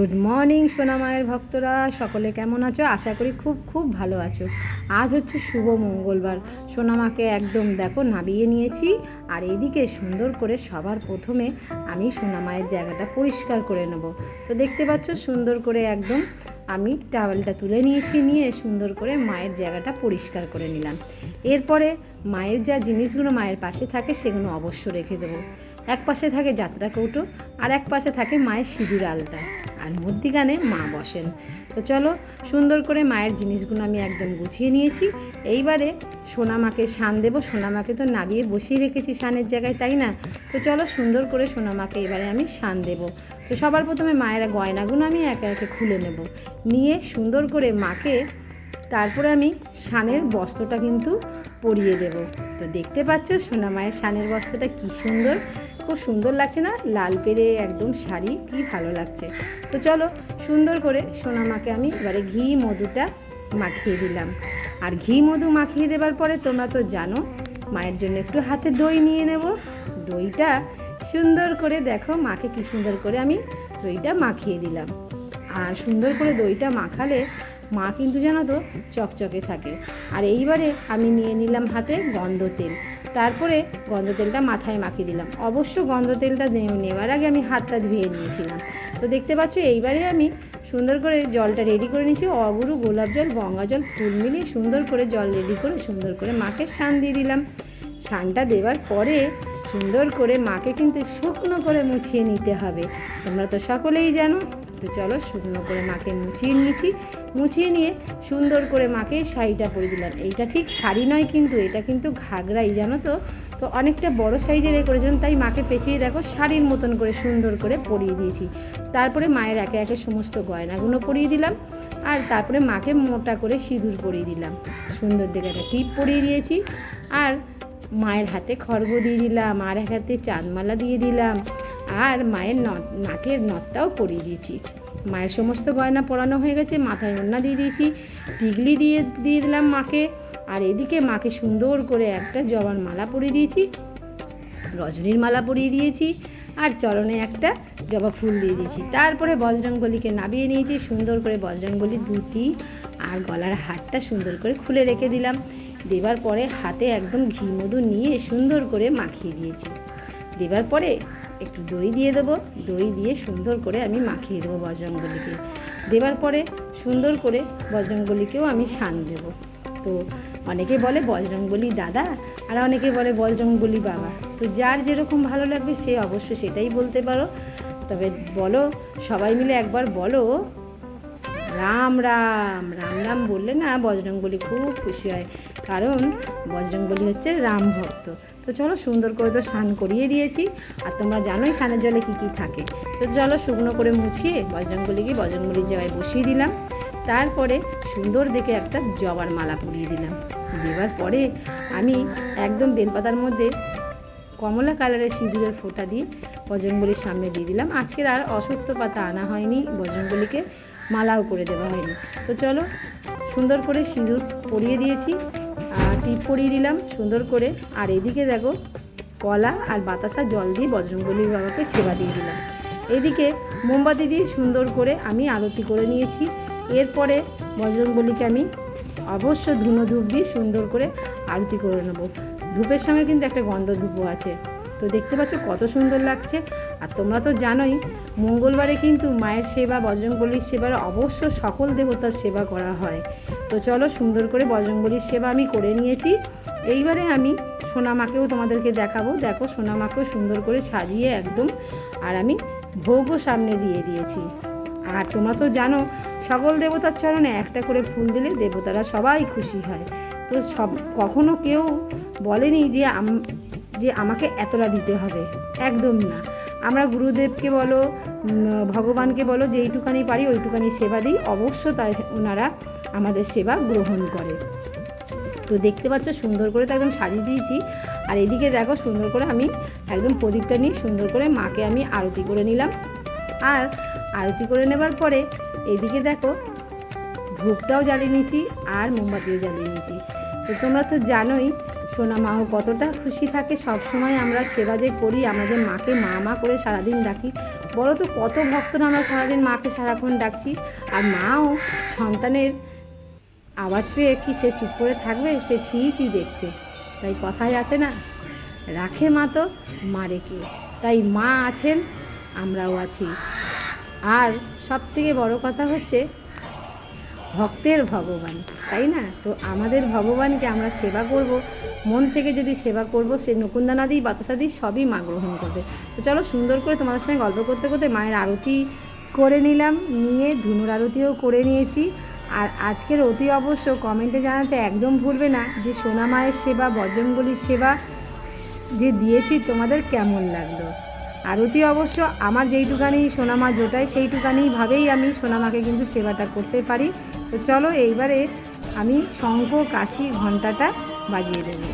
Good morning সোনামায়ের ভক্তরা। সকলে কেমন আছো? আশা করি খুব খুব ভালো আছো। আজ হচ্ছে শুভ মঙ্গলবার। সোনামাকে একদম দেখো নাবিয়ে নিয়েছি। আর এইদিকে সুন্দর করে সবার প্রথমে আমি সোনামায়ের জায়গাটা পরিষ্কার করে নেব। তো দেখতে পাচ্ছ, সুন্দর করে একদম আমি টাওয়েলটা তুলে নিয়েছি, নিয়ে সুন্দর করে মায়ের জায়গাটা পরিষ্কার করে নিলাম। এরপরে মায়ের যা জিনিসগুলো মায়ের পাশে থাকে, সেগুলো অবশ্য রেখে দেবো। এক পাশে থাকে যাত্রা কৌটো আর এক পাশে থাকে মায়ের সিঁদুর আলতা। আর মধ্যিখানে মা বসেন। তো চলো, সুন্দর করে মায়ের জিনিসগুলো আমি একদম গুছিয়ে নিয়েছি। এইবারে সোনামাকে শান দেবো। সোনামাকে তো নাবিয়ে বসিয়ে রেখেছি শানের জায়গায়, তাই না? তো চলো, সুন্দর করে সোনামাকে এবারে আমি শান দেবো। তো সবার প্রথমে মায়ের গয়নাগুলো আমি একে একে খুলে নেব। নিয়ে সুন্দর করে মাকে তারপরে আমি শানের বস্ত্রটা কিন্তু পরিয়ে দেব। তো দেখতে পাচ্ছ সোনা মায়ের শানের বস্ত্রটা কি সুন্দর। খুব সুন্দর লাগছে না? লাল পেরে একদম শাড়ি, কি ভালো লাগছে। তো চলো, সুন্দর করে সোনা মাকে আমি এবারে ঘি, মধুটা মাখিয়ে দিলাম। আর ঘি, মধু মাখিয়ে দেবার পরে তোমরা তো জানো, মায়ের জন্য একটু হাতে দই নিয়ে নেব। দইটা সুন্দর করে দেখো, মাকে কি সুন্দর করে আমি দইটা মাখিয়ে দিলাম। আর সুন্দর করে দইটা মাখালে মা কিন্তু জানো তো চকচকে থাকে। আর এইবারে আমি নিয়ে নিলাম হাতে গন্ধ তেল। তারপরে গন্ধ তেলটা মাথায় মাখিয়ে দিলাম। অবশ্য গন্ধ তেলটা নেওয়ার আগে আমি হাতটা ধুয়ে নিয়েছিলাম। তো দেখতে পাচ্ছ, এইবারে আমি সুন্দর করে জলটা রেডি করে নিয়েছি। অগুরু গোলাপ জল, গঙ্গা জল, ফুল মিলিয়ে সুন্দর করে জল রেডি করে সুন্দর করে মাকে শান দিয়ে দিলাম। শানটা দেওয়ার পরে সুন্দর করে মাকে কিন্তু শুকনো করে মুছিয়ে নিতে হবে। তোমরা তো সকলেই জানো তো চলো শুকনো করে মাকে মুছিয়ে নিয়েছি। মুছিয়ে নিয়ে সুন্দর করে মাকে শাড়িটা পরে দিলাম। এইটা ঠিক শাড়ি নয় কিন্তু, এটা কিন্তু ঘাগরাই জানো তো? তো অনেকটা বড় সাইজের এ করেছিলাম, তাই মাকে পেঁচিয়ে দেখো শাড়ির মতন করে সুন্দর করে পরিয়ে দিয়েছি। তারপরে মায়ের একে একে সমস্ত গয়নাগুলো পরিয়ে দিলাম আর তারপরে মাকে মোটা করে সিঁদুর পরিয়ে দিলাম। সুন্দর দেখে একটা টিপ পরিয়ে দিয়েছি আর মায়ের হাতে খড়গ দিয়ে দিলাম আর এক হাতে চাঁদমালা দিয়ে দিলাম। আর মায়ের নাকের নথটাও পরিয়ে দিয়েছি। মায়ের সমস্ত গয়না পরানো হয়ে গেছে, মাথায় ওড়না দিয়ে দিয়েছি, টিগলি দিয়ে দিয়ে দিলাম মাকে, আর এদিকে মাকে সুন্দর করে একটা জবার মালা পরিয়ে দিয়েছি, রজনীর মালা পরিয়ে দিয়েছি, আর চরণে একটা জবা ফুল দিয়ে দিয়েছি। তারপরে বজরঙ্গলিকে নাবিয়ে নিয়েছি, সুন্দর করে বজরঙ্গলির ধুতি আর গলার হারটা সুন্দর করে খুলে রেখে দিলাম। দেবার পরে হাতে একদম ঘি মধু নিয়ে সুন্দর করে মাখিয়ে দিয়েছি। দেবার পরে একটু দই দিয়ে দেবো। দই দিয়ে সুন্দর করে আমি মাখিয়ে দেবো বজরঙ্গলিকে দেবার পরে সুন্দর করে বজরঙ্গলিকেও আমি শান দেবো। তো অনেকে বলে বজরঙ্গলি দাদা, আর অনেকে বলে বজরঙ্গলি বাবা। তো যার যেরকম ভালো লাগবে সে অবশ্য সেটাই বলতে পারো। তবে বলো, সবাই মিলে একবার বলো। রাম রাম রাম রাম বললে না বজরঙ্গলি খুব খুশি হয়। কারণ বজরঙ্গলি হচ্ছে রাম ভক্ত। তো চলো সুন্দর করে তো স্নান করিয়ে দিয়েছি। আর তোমরা জানোই স্নানের জলে কী কী থাকে। তো চলো শুকনো করে মুছিয়ে বজরঙ্গলিকে বজরঙ্গলির জায়গায় বসিয়ে দিলাম। তারপরে সুন্দর দেখে একটা জবার মালা পরিয়ে দিলাম। দেওয়ার পরে আমি একদম বেলপাতার মধ্যে কমলা কালারের সিঁদুরের ফোঁটা দিয়ে বজরঙ্গলির সামনে দিয়ে দিলাম। আজকের আর অসত্য পাতা আনা হয়নি বজরঙ্গলিকে মালাও করে দেওয়া হয়নি। তো চলো সুন্দর করে সিঁদুর পরিয়ে দিয়েছি। টিপ পরিয়ে দিলাম সুন্দর করে। আর এদিকে দেখো, কলা আর বাতাসা জল দিয়ে বজরঙ্গলী বাবাকে সেবা দিয়ে দিলাম। এদিকে মোমবাতি দিয়ে সুন্দর করে আমি আরতি করে নিয়েছি। এরপরে বজরঙ্গলিকে আমি অবশ্য ধুনো ধূপ দিয়ে সুন্দর করে আরতি করে নেব। ধূপের সঙ্গে কিন্তু একটা গন্ধ ধূপও আছে। তো দেখতে পাচ্ছ কত সুন্দর লাগছে। আর তোমরা তো জানোই, মঙ্গলবারে কিন্তু মায়ের সেবা বজরঙ্গলির সেবার অবশ্য সকল দেবতার সেবা করা হয়। তো চলো সুন্দর করে বজরঙ্গলির সেবা আমি করে নিয়েছি। এইবারে আমি সোনামাকেও তোমাদেরকে দেখাবো। দেখো সোনামাকেও সুন্দর করে সাজিয়ে একদম, আর আমি ভোগও সামনে দিয়ে দিয়েছি। আর তোমরা তো জানো, সকল দেবতার চরণে একটা করে ফুল দিলে দেবতারা সবাই খুশি হয়। তো সব, কখনো কেউ বলেনি যে যে আমাকে এতটা দিতে হবে। একদম না। আমরা গুরুদেবকে বলো ভগবানকে বলো যে এইটুকানি পারি ওইটুকানি সেবা দিই। অবশ্য তাই ওনারা আমাদের সেবা গ্রহণ করে। তো দেখতে পাচ্ছ, সুন্দর করে তো একদম সাজিয়ে দিয়েছি। আর এদিকে দেখো, সুন্দর করে আমি একদম প্রদীপটা নিয়ে সুন্দর করে মাকে আমি আরতি করে নিলাম। আর আরতি করে নেবার পরে এদিকে দেখো, ধূপটাও জ্বালিয়ে নিয়েছি আর মোমবাতিও জ্বালিয়ে নিয়েছি। তো তোমরা তো জানোই, সোনা মাও কতটা খুশি থাকে সব সময় আমরা সেবা যে করি, আমরা যে মাকে মা মা করে সারাদিন ডাকি বলো তো কত ভক্তরা আমরা সারাদিন মাকে সারাক্ষণ ডাকছি, আর মাও সন্তানের আওয়াজ পেয়ে কি সে চুপ করে থাকবে, সে ঠিকই দেখছে। তাই কথাই আছে না, রাখে মা তো মারে কে তাই মা আছেন, আমরাও আছি। আর সব থেকে বড় কথা হচ্ছে ভক্তের ভগবান, তাই না? তো আমাদের ভগবানকে আমরা সেবা করব, মন থেকে যদি সেবা করব, সে নকুন্দানা দিই বাতাসা দিই সবই মা গ্রহণ করবে। তো চলো সুন্দর করে তোমাদের সঙ্গে গল্প করতে করতে মায়ের আরতি করে নিলাম, নিয়ে ধুনুর আরতিও করে নিয়েছি। আর আজকের অতি অবশ্য কমেন্টে জানাতে একদম ভুলবে না যে সোনা মায়ের সেবা, বজরঙ্গলির সেবা যে দিয়েছি, তোমাদের কেমন লাগল? আরতি অবশ্য আমার যেইটুকানি সোনামা জোটায় সেইটুকানি ভাবেই আমি সোনামাকে কিন্তু সেবাটা করতে পারি। তো চলো এইবারে আমি শঙ্খ কাশি ঘন্টাটা বাজিয়ে দেবো।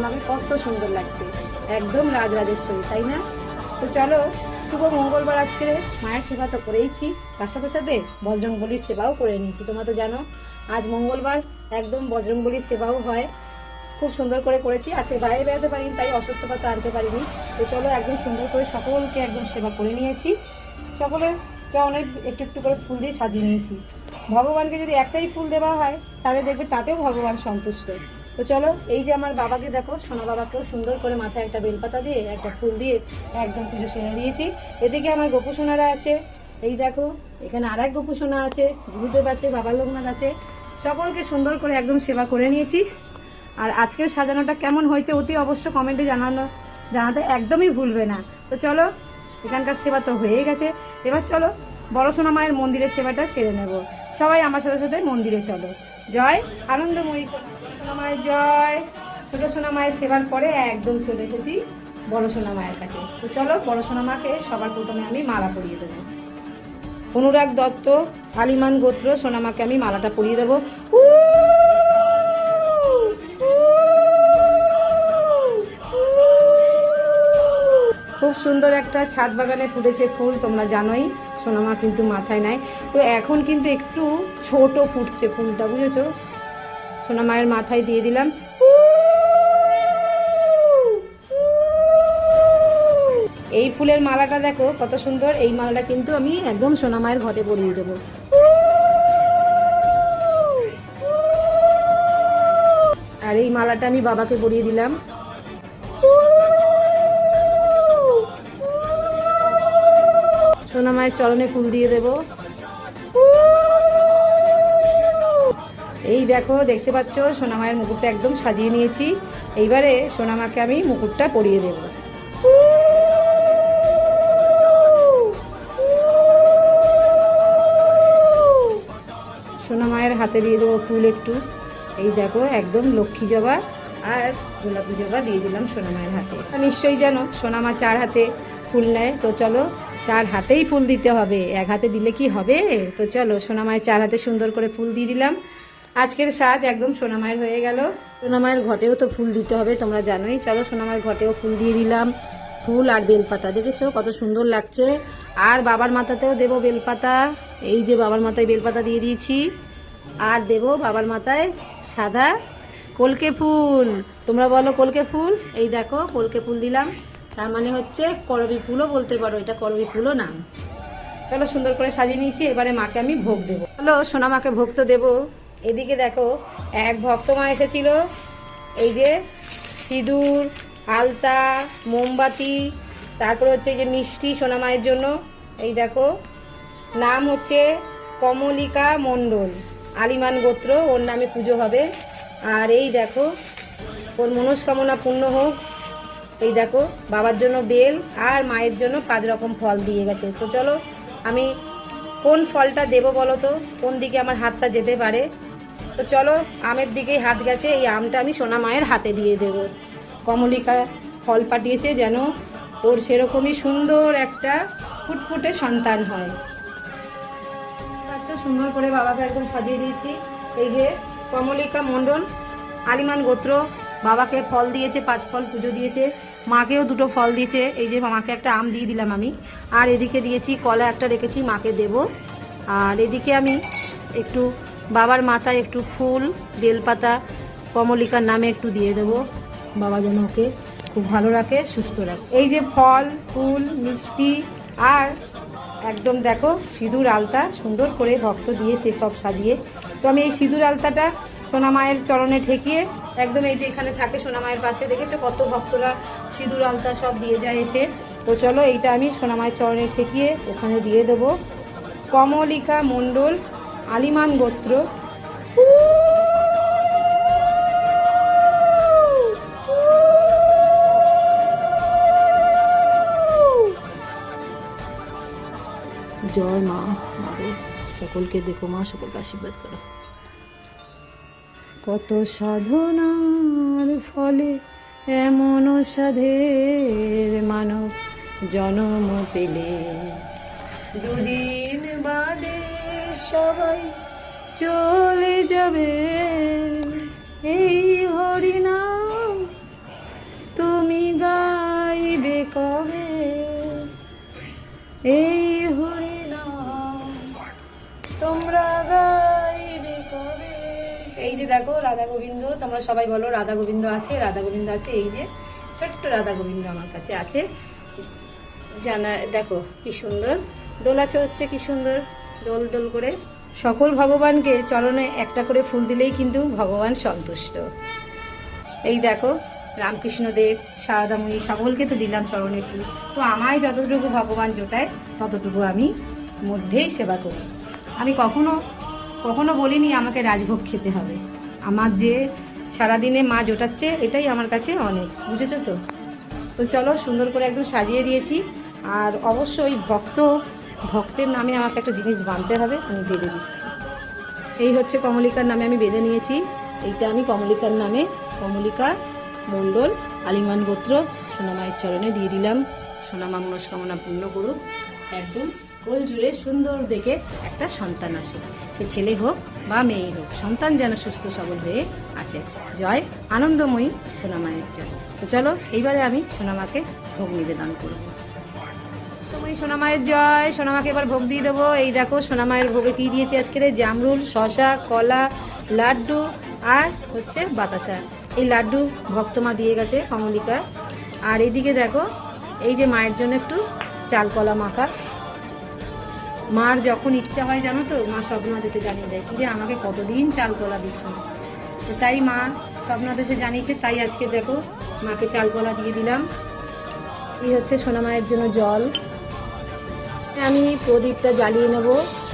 সোনামাকে কত সুন্দর লাগছে। একদম রাজরাজেশ্বরী তাই না? তো চলো, শুভ মঙ্গলবার আজকে। মায়ের সেবা তো করেইছি। তার সাথে সাথে বজরংবলির সেবাও করে নিয়েছি। তোমরা তো জানো, আজ মঙ্গলবার একদম বজরংবলির সেবাও হয়। খুব সুন্দর করে করেছি। আজকে বাইরে বেরোতে পারিনি, তাই অসুস্থতা তো আনতে পারিনি। তো চলো, একদম সুন্দর করে সকলকে একদম সেবা করে নিয়েছি। সকলের চরণে একটু একটু করে ফুল দিয়ে সাজিয়ে নিয়েছি। ভগবানকে যদি একটাই ফুল দেওয়া হয়, তাহলে দেখবে তাতেও ভগবান সন্তুষ্ট। তো চলো, এই যে আমার বাবাকে দেখো, সোনা বাবাকেও সুন্দর করে মাথায় একটা বেলপাতা দিয়ে, একটা ফুল দিয়ে একদম পুজো সেরে দিয়েছি। এদিকে আমার গোপু সোনারা আছে। এই দেখো, এখানে আর এক গোপু সোনা আছে, গুরুদেব আছে, বাবা লোকনাথ আছে। সকলকে সুন্দর করে একদম সেবা করে নিয়েছি। আর আজকের সাজানোটা কেমন হয়েছে অতি অবশ্য কমেন্টে জানানো, জানাতে একদমই ভুলবে না। তো চলো, এখানকার সেবা তো হয়ে গেছে। এবার চলো, বড় সোনা মায়ের মন্দিরের সেবাটা সেরে নেব। সবাই আমার সাথে সাথে মন্দিরে চলো। জয় আনন্দময়ী। সোনা মায়ের জয়। ছোট সোনা মায়ের সেবার পরে একদম চলে এসেছি বড় সোনা মায়ের কাছে। তো চলো, বড় সোনা মাকে সবার প্রথমে আমি মালা পরিয়ে দেবো। অনুরাগ দত্ত আলিমান গোত্র, সোনামাকে আমি মালাটা পরিয়ে দেবো। খুব সুন্দর একটা ছাদ বাগানে ফুটেছে ফুল, তোমরা জানোই, সোনামা কিন্তু মাথায় নাই। তো এখন কিন্তু একটু ছোট ফুটছে ফুলটা, বুঝেছ? সোনামায়ের মাথায় দিয়ে দিলাম। এই ফুলের মালাটা দেখো, কত সুন্দর। এই মালাটা কিন্তু আমি একদম সোনামায়ের ঘটে পরিয়ে দেবো। আর এই মালাটা আমি বাবাকে পরিয়ে দিলাম। সোনামায়ের চরণে ফুল দিয়ে দেব। এই দেখো, দেখতে পাচ্ছ সোনামায়ের মুকুটটা একদম সাজিয়ে নিয়েছি। এইবারে সোনামাকে আমি মুকুটটা পরিয়ে দেব। সোনামায়ের হাতে দিয়ে দেবো ফুল একটু। এই দেখো, একদম লক্ষ্মী জবা আর গোলাপি জবা দিয়ে দিলাম সোনামায়ের হাতে। নিশ্চয়ই জানো সোনামা চার হাতে ফুল নেয়। তো চলো, চার হাতেই ফুল দিতে হবে। এক হাতে দিলে কি হবে? তো চলো সোনামায়ের চার হাতে সুন্দর করে ফুল দিয়ে দিলাম। আজকের সাজ একদম সোনামায়ের হয়ে গেল। সোনামায়ের ঘটেও তো ফুল দিতে হবে, তোমরা জানোই। চলো, সোনামায়ের ঘটেও ফুল দিয়ে দিলাম। ফুল আর বেলপাতা, দেখেছ? কত সুন্দর লাগছে। আর বাবার মাথাতেও দেবো বেলপাতা। এই যে বাবার মাথায় বেলপাতা দিয়ে দিয়েছি। আর দেব বাবার মাথায় সাদা কলকে ফুল। তোমরা বলো কলকে ফুল? এই দেখো, কলকে ফুল দিলাম। তার মানে হচ্ছে করবি ফুলও বলতে পারো, এটা করবি ফুলও নাম। চলো, সুন্দর করে সাজিয়ে নিয়েছি। এবারে মাকে আমি ভোগ দেবো। চলো সোনা মাকে ভোগ তো দেবো। এদিকে দেখো, এক ভক্ত মা এসেছিল। এই যে সিঁদুর, আলতা, মোমবাতি, তারপর হচ্ছে এই যে মিষ্টি সোনা মায়ের জন্য। এই দেখো, নাম হচ্ছে কমলিকা মণ্ডল, আলিমান গোত্র, ওর নামে পুজো হবে। আর এই দেখো, ওর মনস্কামনা পূর্ণ হোক। এই দেখো, বাবার জন্য বেল আর মায়ের জন্য পাঁচ রকম ফল দিয়ে গেছে। তো চলো, আমি কোন ফলটা দেবো বলো তো? কোন দিকে আমার হাতটা যেতে পারে? তো চলো, আমের দিকেই হাত গেছে, এই আমটা আমি সোনা মায়ের হাতে দিয়ে দেব। কমলিকা ফল পাঠিয়েছে যেন ওর সেরকমই সুন্দর একটা ফুটফুটে সন্তান হয়। আচ্ছা সুন্দর করে বাবাকে একদম সাজিয়ে দিয়েছি। এই যে কমলিকা মণ্ডল, আলিমান গোত্র, বাবাকে ফল দিয়েছে, পাঁচ ফল পুজো দিয়েছে, মাকেও দুটো ফল দিয়েছে। এই যে মাকে একটা আম দিয়ে দিলাম আমি। আর এদিকে দিয়েছি, কলা একটা রেখেছি, মাকে দেব। আর এদিকে আমি একটু বাবার মাথায় একটু ফুল, বেলপাতা, কমলিকার নামে একটু দিয়ে দেবো। বাবা যেন ওকে খুব ভালো রাখে, সুস্থ রাখে। এই যে ফল, ফুল, মিষ্টি আর একদম দেখো সিঁদুর আলতা, সুন্দর করে ভক্ত দিয়েছে সব সাজিয়ে। তো আমি এই সিঁদুর আলতাটা সোনা মায়ের চরণে ঠেকিয়ে, একদম এই যে এখানে থাকে সোনা মায়ের পাশে, দেখেছ কত ভক্তরা সিঁদুর আলতা সব দিয়ে যায় এসে। তো চলো এইটা আমি সোনা মায়ের চরণে ঠেকিয়ে ওখানে দিয়ে দেবো। কমলিকা মণ্ডল আলিমান গোত্র। জয় মা, মাগো, সকলকে দেখো মা, সকলকে আশীর্বাদ করো। কত সাধনার ফলে এমন সাধের মানব জনম পেলে। দুদিন বাদে সবাই চলে যাবে। এই হরিনাম তুমি গাইবে কবে? এই হরিনাম তোমরা গাইবে কবে? এই যে দেখো, রাধা গোবিন্দ, তোমরা সবাই বলো, রাধা গোবিন্দ আছে, রাধা গোবিন্দ আছে, এই যে ছোট্ট রাধা গোবিন্দ আমার কাছে আছে। জানা, দেখো কি সুন্দর দোলাচ হচ্ছে কি সুন্দর। দোল দোল করে। সকল ভগবানকে চরণে একটা করে ফুল দিলেই কিন্তু ভগবান সন্তুষ্ট। এই দেখো, রামকৃষ্ণদেব শারদাময়ী সকলকে তো দিলাম চরণে ফুল। তো আমায় যতটুকু ভগবান জোটায়, ততটুকু আমি মধ্যেই সেবা করি। আমি কখনো কখনো বলিনি আমাকে রাজভোগ খেতে হবে। আমার যে সারাদিনে মা জোটাচ্ছে, এটাই আমার কাছে অনেক, বুঝেছ তো? তো চলো সুন্দর করে একদম সাজিয়ে দিয়েছি। আর অবশ্যই ভক্ত ভক্তের নামে আমাকে একটা জিনিস বাঁধতে হবে, আমি বেঁধে দিচ্ছি। এই হচ্ছে কমলিকার নামে আমি বেঁধে নিয়েছি। এইটা আমি কমলিকার নামে, কমলিকা মণ্ডল আলিমান গোত্র সোনামায়ের চরণে দিয়ে দিলাম। সোনামা মনস্কামনা পূর্ণ করুক। একদম কোল জুড়ে সুন্দর দেখে একটা সন্তান আসে। সে ছেলে হোক বা মেয়ে হোক, সন্তান যেন সুস্থ সবল হয়ে আসে। জয় আনন্দময়ী সোনামায়ের জয় তো চলো, এইবারে আমি সোনামাকে ভোগ নিবেদন করব। তুমি সোনামায়ের জয়। সোনামাকে এবার ভোগ দিয়ে দেবো। এই দেখো সোনামায়ের ভোগে কী দিয়েছি আজকের জামরুল শশা কলা, লাড্ডু আর হচ্ছে বাতাসা। এই লাড্ডু ভক্তমা দিয়ে গেছে কমলিকা। আর এইদিকে দেখো, এই যে মায়ের জন্য একটু চাল কলা মাখা। মার যখন ইচ্ছা হয়, জানো তো, মা স্বপ্নাদেশে জানিয়ে দেয়, কি আমাকে কতদিন চাল কলা দিস তো তাই মা স্বপ্নাদেশে জানিয়েছে, তাই আজকে দেখো মাকে চাল কলা দিয়ে দিলাম। এই হচ্ছে সোনা মায়ের জন্য জল। আমি প্রদীপটা জ্বালিয়ে নেব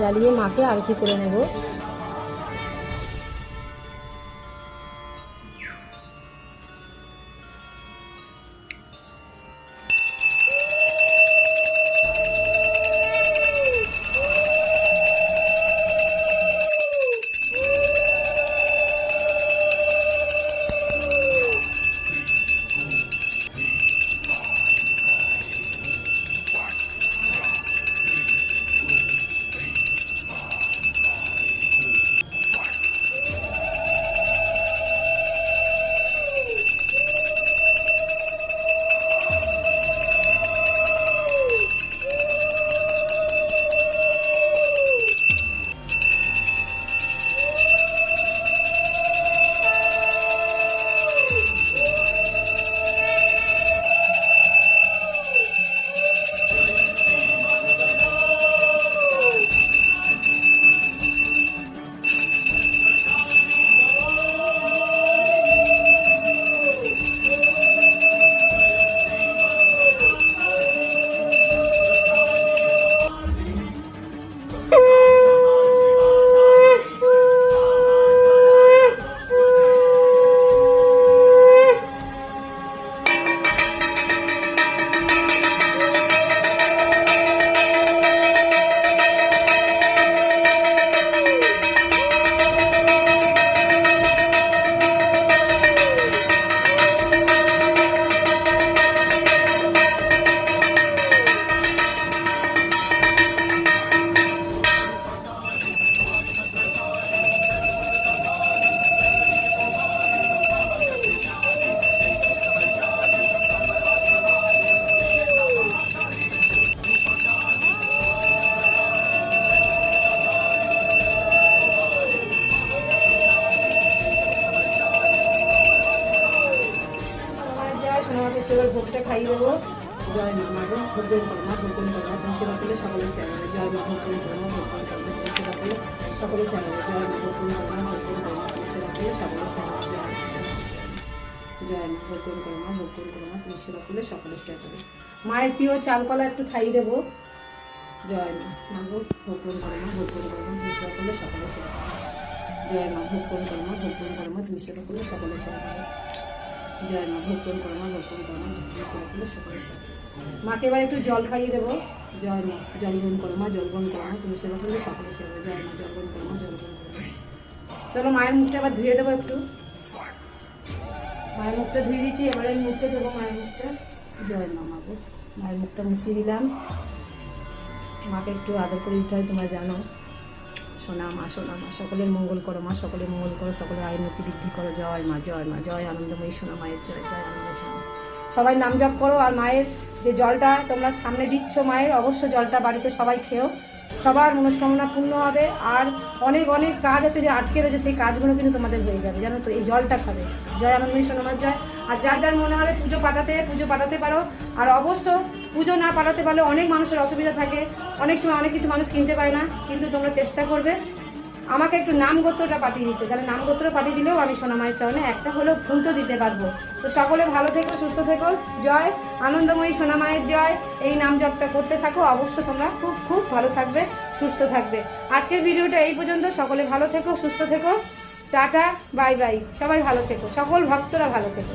জ্বালিয়ে মাকে আরতি করে নেব। সকলে সেবা হবে জয় মা ভোগন করো। মা ভোগন করো মা তুমি সেবা করলে সকলে সেবা হবে জয় মা ভোগন করো মা ভোগন করো মা তুমি সেবা করলে সকলে সেবা হবে জয় করলে সকলে করবে মায়ের প্রিয় চাল কলা একটু খাইয়ে দেবো। জয় মা। মা গো ভোগন করো মা ভোগন করো মা তুমি সেবা করলে সকলে করবে জয় মা ভোগন করো মা ভোগন করো মা তুমি সেবা করলে সকলে করবে জয় মা ভোগন করো মা ভোগন করো মা তুমি সেবা করলে সকলে করবে মাকে এবার একটু জল খাইয়ে দেবো। জয় মা জল গ্রহণ করো মা, জল গ্রহণ করো তুমি সেবা করলে সকলে জয় মা, জল গ্রহণ করো মা, জল গ্রহণ করো চলো মায়ের মুখটা আবার ধুয়ে দেবো একটু। মায়ের মুখটা ধুয়ে দিচ্ছি এবারে আমি মুছে দেবো মায়ের মুখটা। জয় মা মা গো, মায়ের মুখটা মুছিয়ে দিলাম। মাকে একটু আদর করে দিতে হয়, তোমরা জানো। সোনা মা সোনা মা সকলের মঙ্গল করো মা সকলের মঙ্গল করো সকলের আয়ুর্নতি বৃদ্ধি করো। জয় মা জয় মা, জয় আনন্দময়ী সোনা মায়ের জয় জয় জয়। সবাই নাম জপ করো আর মায়ের যে জলটা তোমরা সামনে দিচ্ছ মায়ের, অবশ্য জলটা বাড়িতে সবাই খেও সবার মনস্কামনা পূর্ণ হবে। আর অনেক অনেক কাজ আছে যে আটকে রয়েছে, সেই কাজগুলো কিন্তু তোমাদের হয়ে যাবে। জানো তো, এই জলটা খাবে। জয় আনন্দময়ী সোনামার জয়। আর যার যার মনে হবে পুজো পাঠাতে পুজো পাঠাতে পারো। আর অবশ্য পুজো না পাঠাতে পারলে অনেক মানুষের অসুবিধা থাকে। অনেক সময় অনেক কিছু মানুষ কিনতে পারে না। কিন্তু তোমরা চেষ্টা করবে। আমাকে একটু নামগোত্রটা পাঠিয়ে দিতে। তাহলে নামগোত্র পাঠিয়ে দিলেও আমি সোনামায়ের চরণে একটা হলেও ফুল তো দিতে পারব। তো সকলে ভালো থেকো, সুস্থ থেকো। জয়। আনন্দময়ী সোনামায়ের জয়। এই নাম জপটা করতে থাকো। অবশ্য তোমরা খুব খুব ভালো থাকবে, সুস্থ থাকবে। আজকের ভিডিওটা এই পর্যন্ত। সকলে ভালো থেকো, সুস্থ থেকো। Tata, bye bye. সবাই ভালো থেকো। সকল ভক্তরা ভালো থেকো।